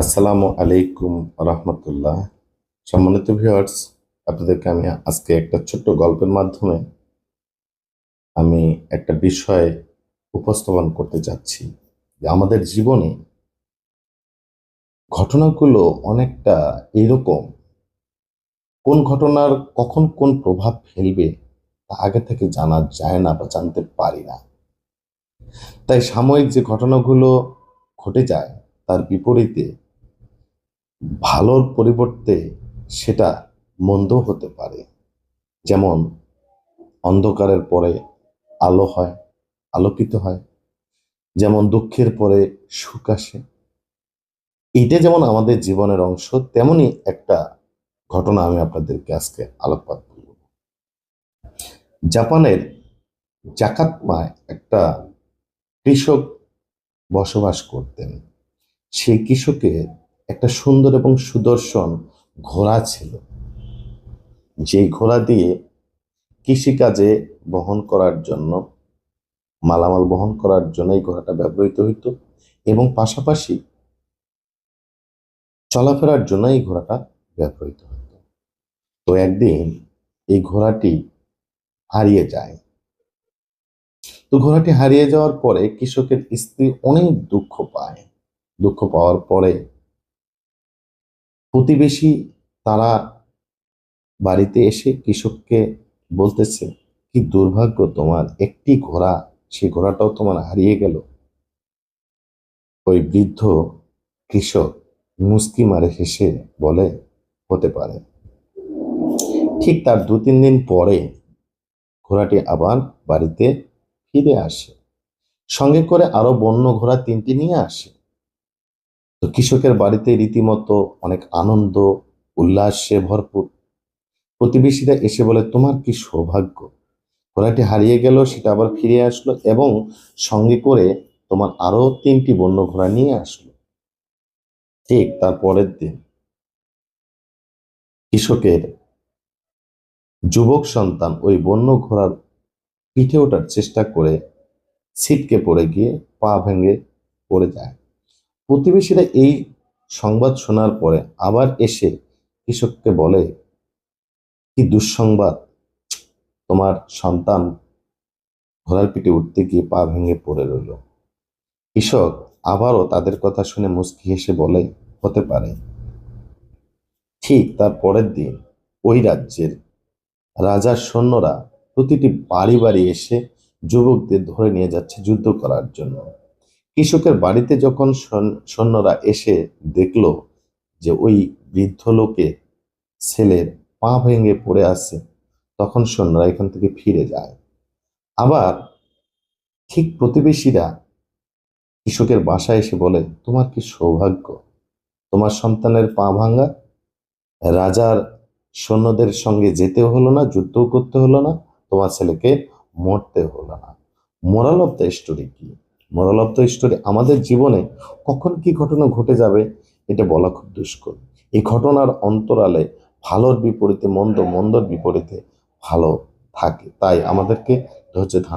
আসসালামু আলাইকুম রহমতুল্লাহ। সম্মানিত ভিউয়ার্স আপনাদেরকে আমি আজকে একটা ছোট্ট গল্পের মাধ্যমে আমি একটা বিষয় উপস্থাপন করতে যাচ্ছি যে আমাদের জীবনে ঘটনাগুলো অনেকটা এরকম। কোন ঘটনার কখন কোন প্রভাব ফেলবে তা আগে থেকে জানা যায় না বা জানতে পারি না। তাই সাময়িক যে ঘটনাগুলো ঘটে যায় তার বিপরীতে ভালোর পরিবর্তে সেটা মন্দ হতে পারে। যেমন, অন্ধকারের পরে আলো হয়, আলোকিত হয়। যেমন, দুঃখের পরে সুখ আসে। এটা যেমন আমাদের জীবনের অংশ, তেমনি একটা ঘটনা আমি আপনাদেরকে আজকে আলোকপাত করব। জাপানের জাকাতমায় একটা কৃষক বসবাস করতেন। সেই কৃষকের একটা সুন্দর এবং সুদর্শন ঘোড়া ছিল। যে ঘোড়া দিয়ে কৃষিকাজে বহন করার জন্য, মালামাল বহন করার জন্য এই ঘোড়াটা ব্যবহৃত হইতো এবং পাশাপাশি চলাফেরার জন্য এই ঘোড়াটা ব্যবহৃত হতো তো একদিন এই ঘোড়াটি হারিয়ে যায়। তো ঘোড়াটি হারিয়ে যাওয়ার পরে কৃষকের স্ত্রী অনেক দুঃখ পায়। দুঃখ পাওয়ার পরে প্রতিবেশী তারা বাড়িতে এসে কৃষককে বলতেছে, কি দুর্ভাগ্য তোমার, একটি ঘোড়া, সেই ঘোড়াটাও তোমার হারিয়ে গেল। ওই বৃদ্ধ কৃষক মুস্কি মারে হেসে বলে, হতে পারে। ঠিক তার দু তিন দিন পরে ঘোড়াটি আবার বাড়িতে ফিরে আসে। সঙ্গে করে আরও বন্য ঘোড়া তিনটি নিয়ে আসে। তো কৃষকের বাড়িতে রীতিমতো অনেক আনন্দ, উল্লাসে ভরপুর। প্রতিবেশীরা এসে বলে, তোমার কি সৌভাগ্য? ঘোড়াটি হারিয়ে গেল, সেটা আবার ফিরে আসলো এবং সঙ্গে করে তোমার আরও তিনটি বন্য ঘোড়া নিয়ে আসলো। ঠিক তার পরের দিন কৃষকের যুবক সন্তান ওই বন্য ঘোড়ার পিঠে ওঠার চেষ্টা করে ছিটকে পড়ে গিয়ে পা ভেঙে পড়ে যায়। প্রতিবেশীরা এই সংবাদ শোনার পরে আবার এসে কৃষককে বলে, কি দুঃসংবাদ। তোমার সন্তান ঘোড়ার পিঠে উঠতে গিয়ে পা ভেঙে পড়ে রইল। কৃষক আবারও তাদের কথা শুনে মুচকি হেসে বলে, হতে পারে। ঠিক তার পরের দিন ওই রাজ্যের রাজার সৈন্যরা প্রতিটি বাড়ি বাড়ি এসে যুবকদের ধরে নিয়ে যাচ্ছে যুদ্ধ করার জন্য। কৃষকের বাড়িতে যখন সৈন- সৈন্যরা এসে দেখল যে ওই বৃদ্ধ লোকে ছেলের পা ভেঙে পড়ে আছে, তখন সৈন্যরা এখান থেকে ফিরে যায়। আবার ঠিক প্রতিবেশীরা কৃষকের বাসায় এসে বলে, তোমার কি সৌভাগ্য? তোমার সন্তানের পা ভাঙা? রাজার সৈন্যদের সঙ্গে যেতে হলো না, যুদ্ধও করতে হলো না, তোমার ছেলেকে মরতে হলো না। মোরাল অফ দ্য স্টোরি কি? মোরাল অফ দ্য স্টোরি আমাদের জীবনে কখন কি ঘটনা ঘটে যাবে, এটা বলা খুব দুষ্কর। এই ঘটনার অন্তরালে ভালোর বিপরীতে মন্দ, মন্দর বিপরীতে ভালো থাকে। তাই আমাদেরকে ধৈর্য ধারণ